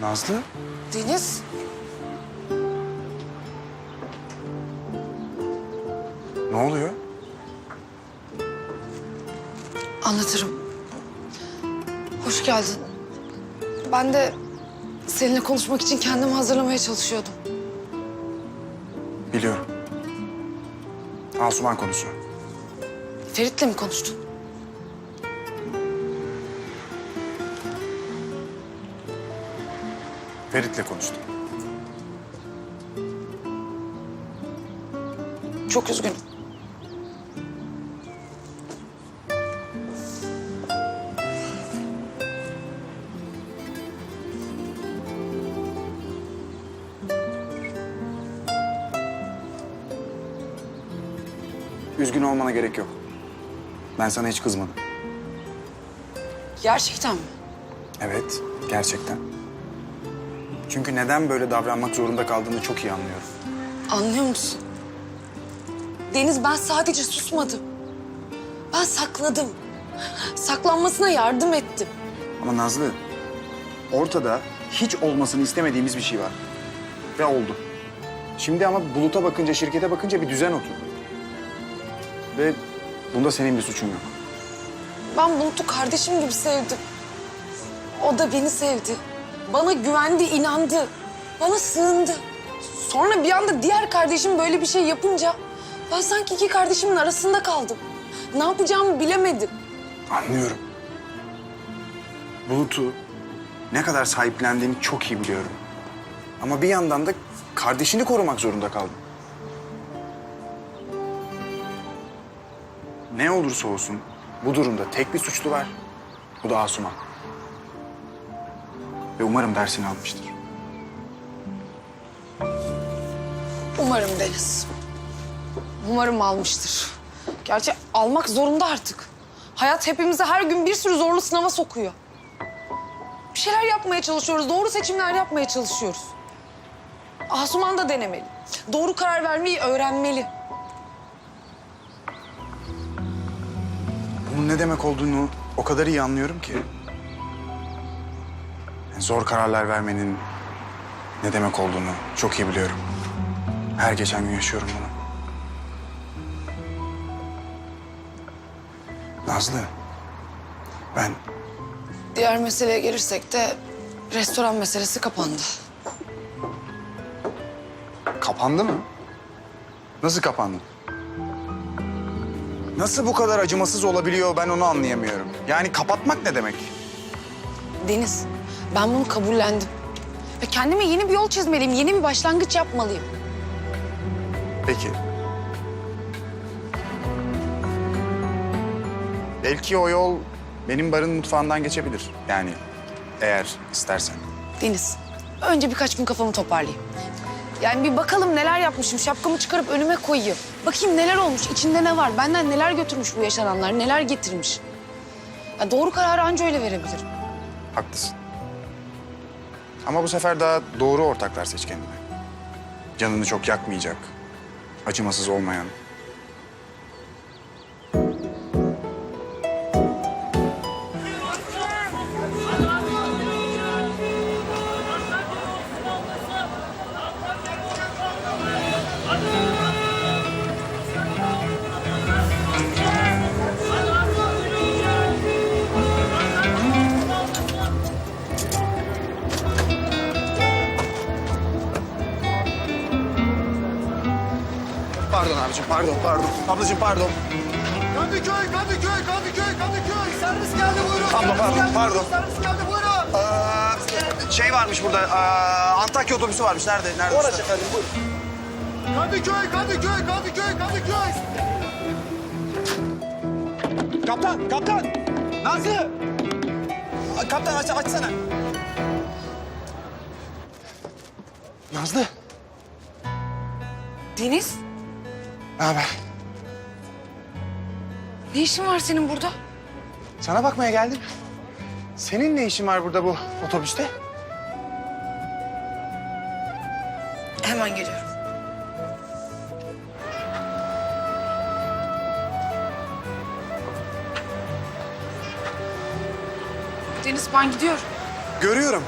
Nazlı? Deniz. Ne oluyor? Anlatırım. Hoş geldin. Ben de seninle konuşmak için kendimi hazırlamaya çalışıyordum. Biliyorum. Asuman konusu. Ferit'le mi konuştun? Ferit'le konuştum. Çok üzgünüm. Üzgün olmana gerek yok. Ben sana hiç kızmadım. Gerçekten mi? Evet, gerçekten. Çünkü neden böyle davranmak zorunda kaldığını çok iyi anlıyorum. Anlıyor musun? Deniz ben sadece susmadım. Ben sakladım. Saklanmasına yardım ettim. Ama Nazlı, ortada hiç olmasını istemediğimiz bir şey var. Ve oldu. Şimdi ama Bulut'a bakınca, şirkete bakınca bir düzen oturdu. Ve bunda senin bir suçun yok. Ben Bulut'u kardeşim gibi sevdim. O da beni sevdi. Bana güvendi, inandı. Bana sığındı. Sonra bir anda diğer kardeşim böyle bir şey yapınca... ...ben sanki iki kardeşimin arasında kaldım. Ne yapacağımı bilemedim. Anlıyorum. Bulut'u ne kadar sahiplendiğini çok iyi biliyorum. Ama bir yandan da kardeşini korumak zorunda kaldın. Ne olursa olsun bu durumda tek bir suçlu var. Bu da Asuman. Ve umarım dersini almıştır. Umarım Deniz. Umarım almıştır. Gerçi almak zorunda artık. Hayat hepimizi her gün bir sürü zorlu sınava sokuyor. Bir şeyler yapmaya çalışıyoruz. Doğru seçimler yapmaya çalışıyoruz. Asuman da denemeli. Doğru karar vermeyi öğrenmeli. Bunun ne demek olduğunu o kadar iyi anlıyorum ki. Zor kararlar vermenin ne demek olduğunu çok iyi biliyorum. Her geçen gün yaşıyorum bunu. Nazlı, ben Diğer meseleye gelirsek de restoran meselesi kapandı. kapandı mı? Nasıl kapandı? Nasıl bu kadar acımasız olabiliyor ben onu anlayamıyorum. Yani kapatmak ne demek? Deniz, ben bunu kabullendim. Ve kendime yeni bir yol çizmeliyim, yeni bir başlangıç yapmalıyım. Peki. Belki o yol benim barın mutfağından geçebilir. Yani eğer istersen. Deniz, önce birkaç gün kafamı toparlayayım. Yani bir bakalım neler yapmışım, şapkamı çıkarıp önüme koyayım. Bakayım neler olmuş, içinde ne var, benden neler götürmüş bu yaşananlar, neler getirmiş. Ya doğru kararı anca öyle verebilirim. Haklısın. Ama bu sefer daha doğru ortaklar seç kendine. Canını çok yakmayacak, acımasız olmayan. Abicim, pardon, pardon. Ablacığım pardon. Kadıköy, Kadıköy, Kadıköy, Kadıköy. Servis geldi buyurun. Abla, pardon, Servis geldi, pardon. Servis geldi buyurun. Ee, şey varmış burada, ee, Antakya otobüsü varmış. Nerede? Nerede? Orası efendim buyurun. Kadıköy, Kadıköy, Kadıköy, Kadıköy. Kaptan, kaptan! Nazlı! Kaptan aç, açsana. Nazlı, Deniz, ne haber? ne işin var senin burada? Sana bakmaya geldim. Senin ne işin var burada bu otobüste? Hemen geliyorum. Deniz ben gidiyorum. Görüyorum.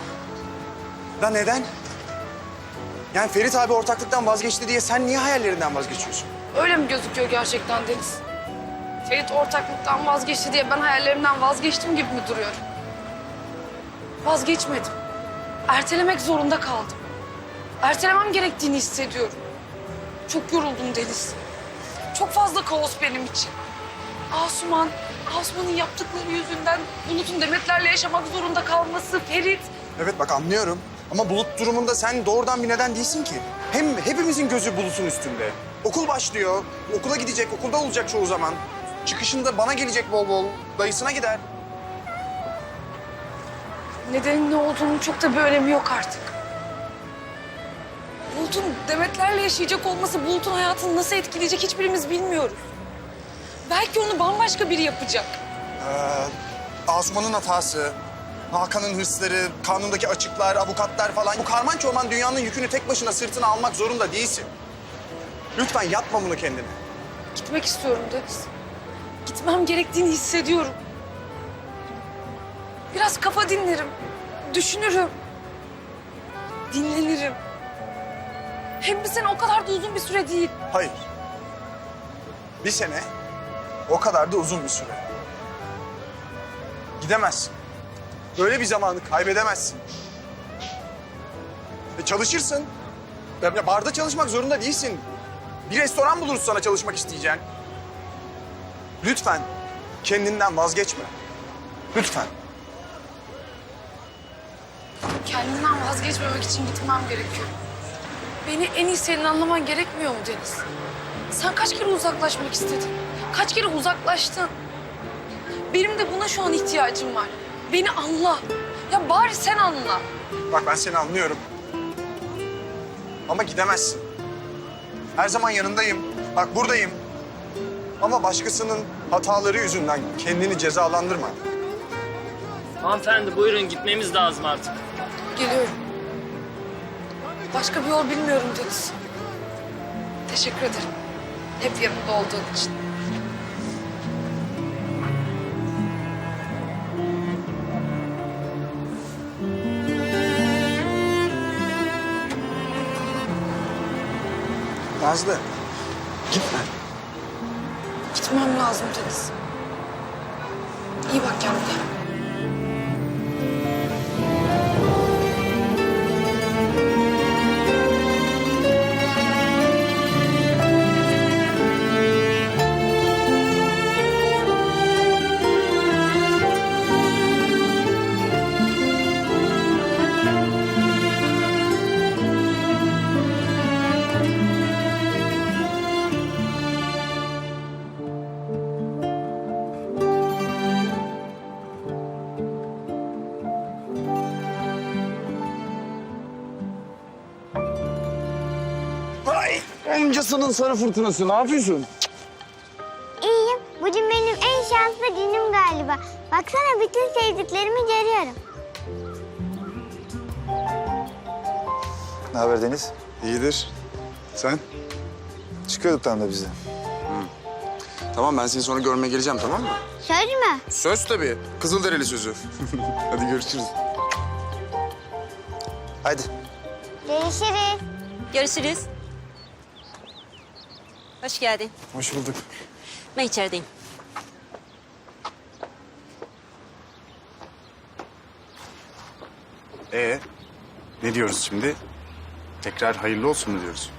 Da neden? Yani Ferit abi ortaklıktan vazgeçti diye sen niye hayallerinden vazgeçiyorsun? Öyle mi gözüküyor gerçekten Deniz? Ferit ortaklıktan vazgeçti diye ben hayallerimden vazgeçtim gibi mi duruyorum? Vazgeçmedim. Ertelemek zorunda kaldım. Ertelemem gerektiğini hissediyorum. Çok yoruldum Deniz. Çok fazla kaos benim için. Asuman, Asuman'ın yaptıkları yüzünden Bulut'un Demetler'le yaşamak zorunda kalması, Ferit. Evet bak anlıyorum. Ama bulut durumunda sen doğrudan bir neden değilsin ki. Hem hepimizin gözü bulutun üstünde. Okul başlıyor. Okula gidecek, okulda olacak çoğu zaman. Çıkışında bana gelecek bol bol. Dayısına gider. Nedenin ne olduğunun çok da bir önemi yok artık. Bulut'un Demetler'le yaşayacak olması Bulut'un hayatını nasıl etkileyecek hiçbirimiz bilmiyoruz. Belki onu bambaşka biri yapacak. Ee, Asuman'ın hatası, Hakan'ın hırsları, kanundaki açıklar, avukatlar falan. Bu karman çorman dünyanın yükünü tek başına sırtına almak zorunda değilsin. Lütfen yapma bunu kendine. Gitmek istiyorum Deniz. Gitmem gerektiğini hissediyorum. Biraz kafa dinlerim. Düşünürüm. Dinlenirim. Hem bir sene o kadar da uzun bir süre değil. Hayır. Bir sene o kadar da uzun bir süre. Gidemezsin. Böyle bir zamanı kaybedemezsin. E çalışırsın. Ya barda çalışmak zorunda değilsin. Bir restoran buluruz sana çalışmak isteyeceğin. Lütfen kendinden vazgeçme. Lütfen. Kendimden vazgeçmemek için gitmem gerekiyor. Beni en iyi senin anlaman gerekmiyor mu Deniz? Sen kaç kere uzaklaşmak istedin? Kaç kere uzaklaştın? Benim de buna şu an ihtiyacım var. Beni anla. Ya bari sen anla. Bak ben seni anlıyorum. Ama gidemezsin. Her zaman yanındayım. Bak buradayım. Ama başkasının hataları yüzünden kendini cezalandırma. Hanımefendi buyurun gitmemiz lazım artık. Geliyorum. Başka bir yol bilmiyorum Deniz. Teşekkür ederim. Hep yanımda olduğun için. Nazlı, gitme. Gitmem lazım Deniz. İyi bak kendine. Amcasının sarı fırtınası. Ne yapıyorsun? İyiyim. Bugün benim en şanslı günüm galiba. Baksana bütün sevdiklerimi görüyorum. Ne haber Deniz? İyidir. Sen? Çıkıyorduk tam da bize. Tamam ben seni sonra görmeye geleceğim tamam mı? Söz mü? Söz tabii. Kızılderili sözü. Hadi görüşürüz. Haydi. Görüşürüz. Görüşürüz. Hoş geldin. Hoş bulduk. Ben içerideyim. Ee, ne diyoruz şimdi? Tekrar hayırlı olsun mu diyoruz?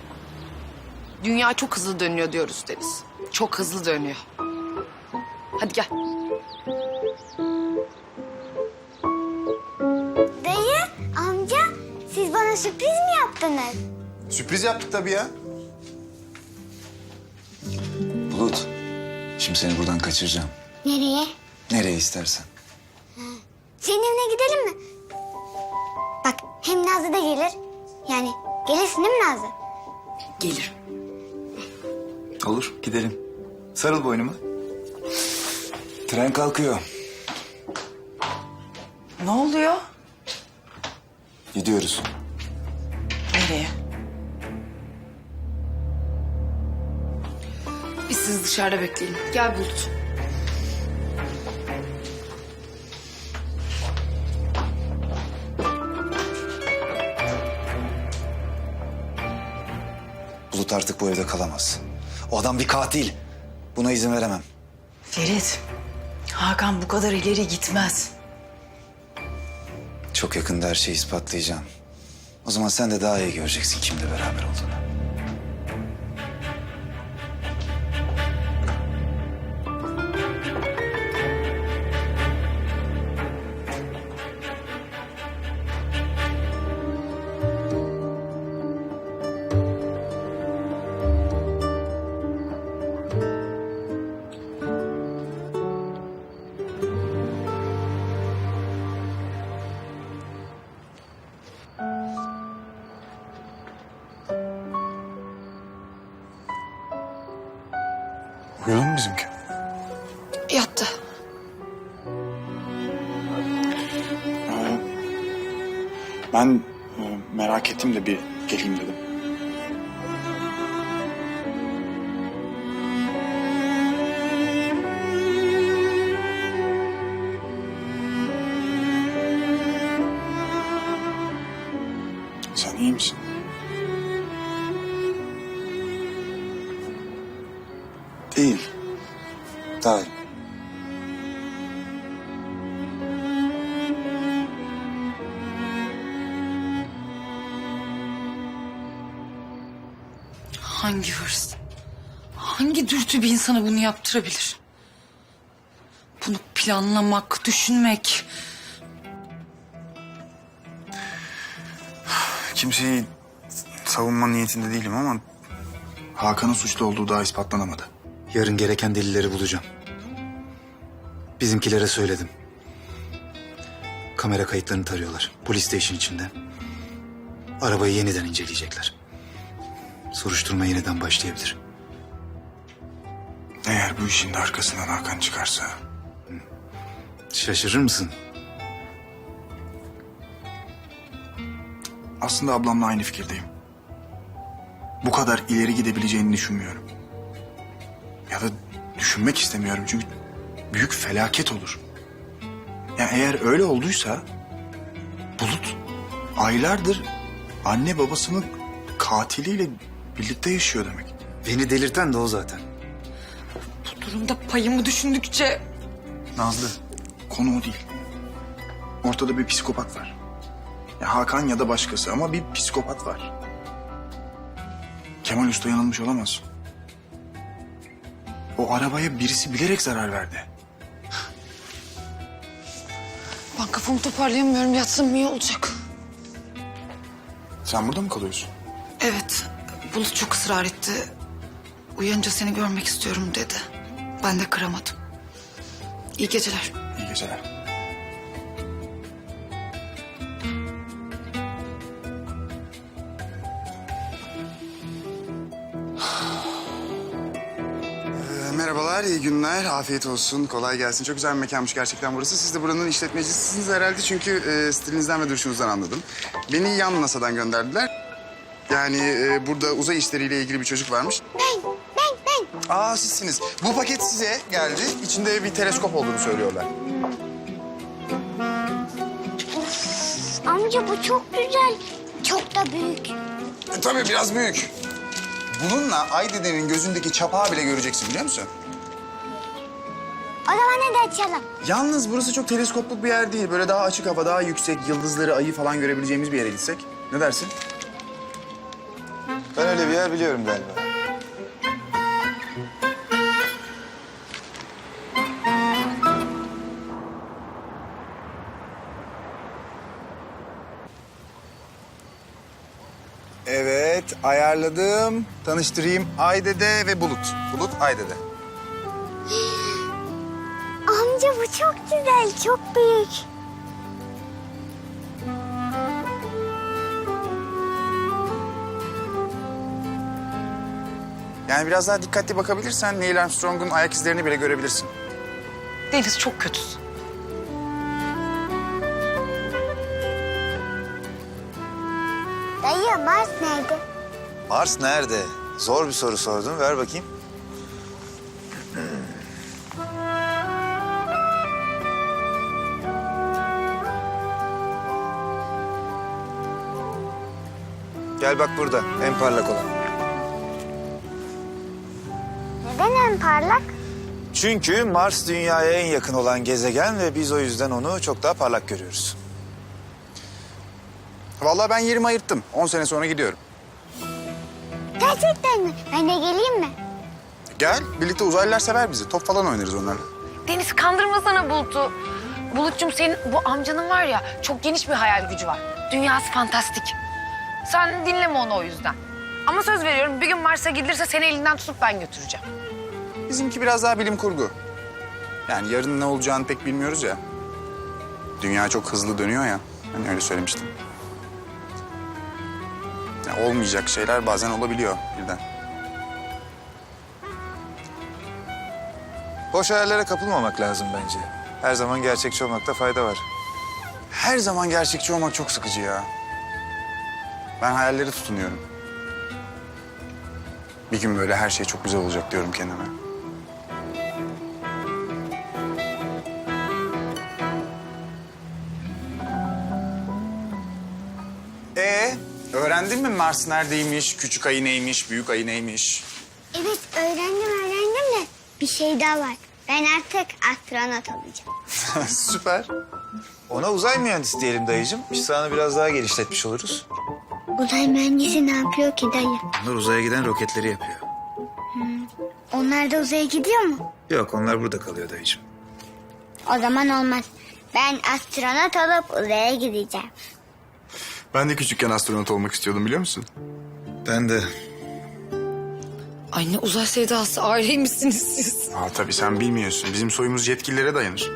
Dünya çok hızlı dönüyor diyoruz Deniz. Çok hızlı dönüyor. Hadi gel. Dayı, amca siz bana sürpriz mi yaptınız? Sürpriz yaptık tabii ya. Şimdi seni buradan kaçıracağım. Nereye? Nereye istersen. Senin evine gidelim mi? Bak hem Nazlı da gelir. Yani gelirsin değil mi Nazlı? Gelirim. Olur gidelim. Sarıl boynuma. Tren kalkıyor. Ne oluyor? Gidiyoruz. Nereye? Sizi dışarıda bekleyelim. Gel Bulut. Bulut artık bu evde kalamaz. O adam bir katil. Buna izin veremem. Ferit, Hakan bu kadar ileri gitmez. Çok yakında her şeyi ispatlayacağım. O zaman sen de daha iyi göreceksin kimle beraber olduğunu. Dürtü bir insana bunu yaptırabilir? Bunu planlamak, düşünmek. Kimseyi savunma niyetinde değilim ama... Hakan'ın suçlu olduğu daha ispatlanamadı. Yarın gereken delilleri bulacağım. Bizimkilere söyledim. Kamera kayıtlarını tarıyorlar. Polis de işin içinde. Arabayı yeniden inceleyecekler. Soruşturma yeniden başlayabilir. Eğer bu işin de arkasından Hakan çıkarsa... Şaşırır mısın? Aslında ablamla aynı fikirdeyim. Bu kadar ileri gidebileceğini düşünmüyorum. Ya da düşünmek istemiyorum çünkü büyük felaket olur. Ya eğer öyle olduysa Bulut aylardır anne babasının katiliyle birlikte yaşıyor demek. Beni delirten de o zaten. Durumda payımı düşündükçe Nazlı konu o değil. Ortada bir psikopat var. Ya Hakan ya da başkası ama bir psikopat var. Kemal Usta yanılmış olamaz. O arabaya birisi bilerek zarar verdi. Ben kafamı toparlayamıyorum. Yatsam iyi olacak. Sen burada mı kalıyorsun? evet Bulut çok ısrar etti. Uyanınca seni görmek istiyorum dedi. Ben de kıramadım. İyi geceler. İyi geceler. Ee, Merhabalar, iyi günler. Afiyet olsun, kolay gelsin. Çok güzel bir mekanmış gerçekten burası. Siz de buranın işletmecisiniz herhalde çünkü e, stilinizden ve duruşunuzdan anladım. Beni yan masadan gönderdiler. Yani e, burada uzay işleriyle ilgili bir çocuk varmış. Aa sizsiniz. Bu paket size geldi. İçinde bir teleskop olduğunu söylüyorlar. Amca bu çok güzel. Çok da büyük. E, tabii biraz büyük. Bununla Ay dedenin gözündeki çapağı bile göreceksin biliyor musun? O zaman hadi açalım. Yalnız burası çok teleskopluk bir yer değil. Böyle daha açık hava, daha yüksek, yıldızları, ayı falan görebileceğimiz bir yere gitsek. Ne dersin? Ben öyle bir yer biliyorum galiba. Ayarladım. Tanıştırayım. Aydede ve Bulut. Bulut, Aydede. Amca bu çok güzel, çok büyük. Yani biraz daha dikkatli bakabilirsen Neil Armstrong'un ayak izlerini bile görebilirsin. Deniz çok kötüsün. Dayı Mars nerede? Mars nerede? Zor bir soru sordun. Ver bakayım. Gel bak burada. En parlak olan. Neden en parlak? Çünkü Mars dünyaya en yakın olan gezegen ve biz o yüzden onu çok daha parlak görüyoruz. Vallahi ben yerimi ayırttım. 10 sene sonra gidiyorum. Gerçekten mi? Ben de geleyim mi? Gel, birlikte uzaylılar sever bizi. Top falan oynarız onlarla. Deniz kandırmasana Bulut'u. Bulut'cum senin bu amcanın var ya çok geniş bir hayal gücü var. Dünyası fantastik. Sen dinleme onu o yüzden. Ama söz veriyorum bir gün Mars'a gidilirse seni elinden tutup ben götüreceğim. Bizimki biraz daha bilim kurgu. Yani yarın ne olacağını pek bilmiyoruz ya. Dünya çok hızlı dönüyor ya. Hani öyle söylemiştim. Ya olmayacak şeyler bazen olabiliyor birden. Boş hayallere kapılmamak lazım bence. Her zaman gerçekçi olmakta fayda var. Her zaman gerçekçi olmak çok sıkıcı ya. Ben hayalleri tutunuyorum. Bir gün böyle her şey çok güzel olacak diyorum kendime. Ee, öğrendin mi Mars neredeymiş, küçük ayı neymiş, büyük ayı neymiş? Evet öğrendim öğrendim de bir şey daha var. Ben artık astronot olacağım. Süper. Ona uzay mühendisi diyelim dayıcığım. Biz sana biraz daha genişletmiş oluruz. Uzay mühendisi ne yapıyor ki dayı? Onlar uzaya giden roketleri yapıyor. Onlar da uzaya gidiyor mu? Yok onlar burada kalıyor dayıcığım. O zaman olmaz. Ben astronot olup uzaya gideceğim. Ben de küçükken astronot olmak istiyordum biliyor musun? Ben de Ay ne uzay sevdası aileymişsiniz siz. Aa tabii sen bilmiyorsun. Bizim soyumuz yetkililere dayanır.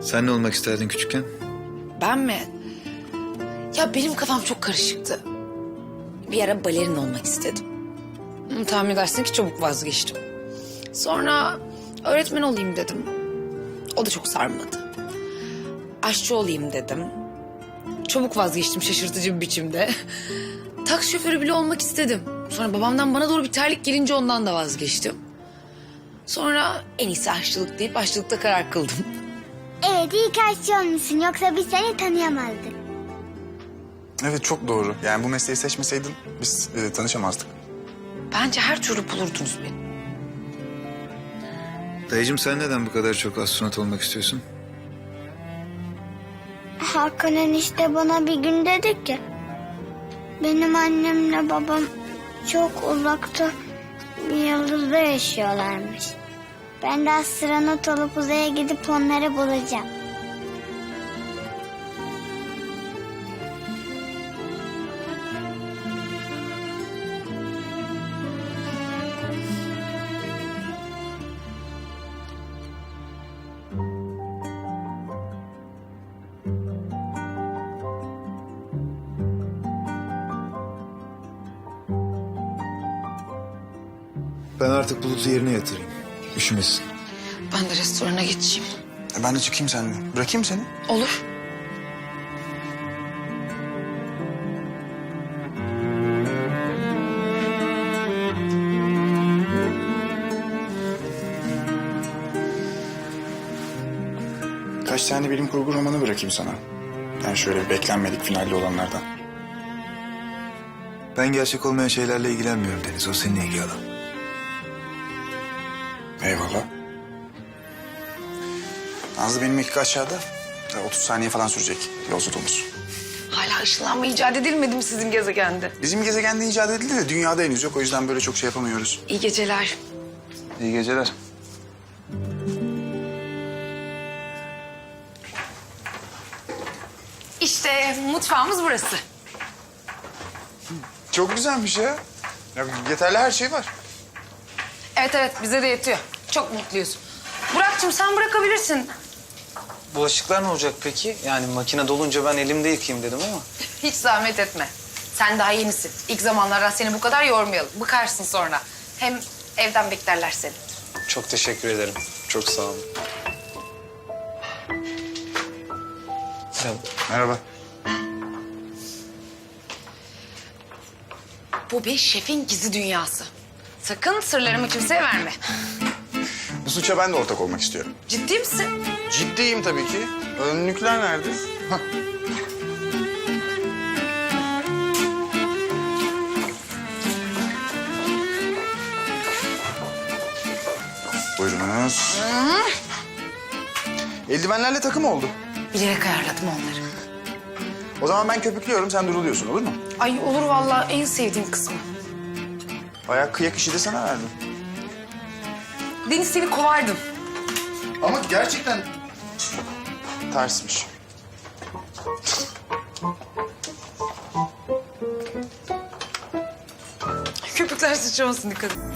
Sen ne olmak isterdin küçükken? Ben mi? Ya benim kafam çok karışıktı. Bir ara balerin olmak istedim. Ama Tahmin edersin ki çabuk vazgeçtim. Sonra öğretmen olayım dedim. O da çok sarmadı. Aşçı olayım dedim. Çabuk vazgeçtim şaşırtıcı bir biçimde. Taksi şoförü bile olmak istedim. Sonra babamdan bana doğru bir terlik gelince ondan da vazgeçtim. Sonra en iyisi aşçılık deyip aşçılıkta karar kıldım. Evet iyi ki aşçı olmuşsun yoksa biz seni tanıyamazdık. Evet çok doğru. Yani bu mesleği seçmeseydin biz e, tanışamazdık. Bence her türlü bulurdunuz beni. Dayıcığım sen neden bu kadar çok astronot olmak istiyorsun? Hakan enişte bana bir gün dedi ki... Benim annemle babam çok uzakta bir yıldızda yaşıyorlarmış. Ben de astronot olup uzaya gidip onları bulacağım. Ben artık Bulut'u yerine yatırayım. Üşümesin. Ben de restorana geçeyim. E, ben de çıkayım seninle. Bırakayım seni. Olur. Kaç tane bilim kurgu romanı bırakayım sana. Yani şöyle beklenmedik finalli olanlardan. Ben gerçek olmayan şeylerle ilgilenmiyorum Deniz. O senin ilgi alan. Eyvallah. Nazlı benim ekip aşağıda. Ya 30 saniye falan sürecek yolculuğumuz. Hala ışınlanma icat edilmedi mi sizin gezegende? Bizim gezegende icat edildi de dünyada henüz yok. O yüzden böyle çok şey yapamıyoruz. İyi geceler. İyi geceler. İşte mutfağımız burası. Çok güzelmiş ya. ya yeterli her şey var. Evet evet bize de yetiyor. Çok mutluyuz. Burak'cığım sen bırakabilirsin. Bulaşıklar ne olacak peki? Yani makine dolunca ben elimde yıkayayım dedim ama. Hiç zahmet etme. Sen daha yenisin. İlk zamanlarda seni bu kadar yormayalım. Bıkarsın sonra. Hem evden beklerler seni. Çok teşekkür ederim. Çok sağ olun. Merhaba. Merhaba. Bu bir şefin gizli dünyası. Sakın sırlarımı kimseye verme. Bu suça ben de ortak olmak istiyorum. Ciddi misin? Ciddiyim tabii ki. Önlükler nerede? Hah. Buyurunuz. Eldivenlerle takım oldu. Bilerek ayarladım onları. O zaman ben köpüklüyorum, sen duruluyorsun olur mu? Ay olur vallahi en sevdiğim kısmı. Ayak kıyak işi de sana verdim. Deniz seni kovardım. Ama gerçekten tersmiş. Köpükler sıçramasın dikkat et.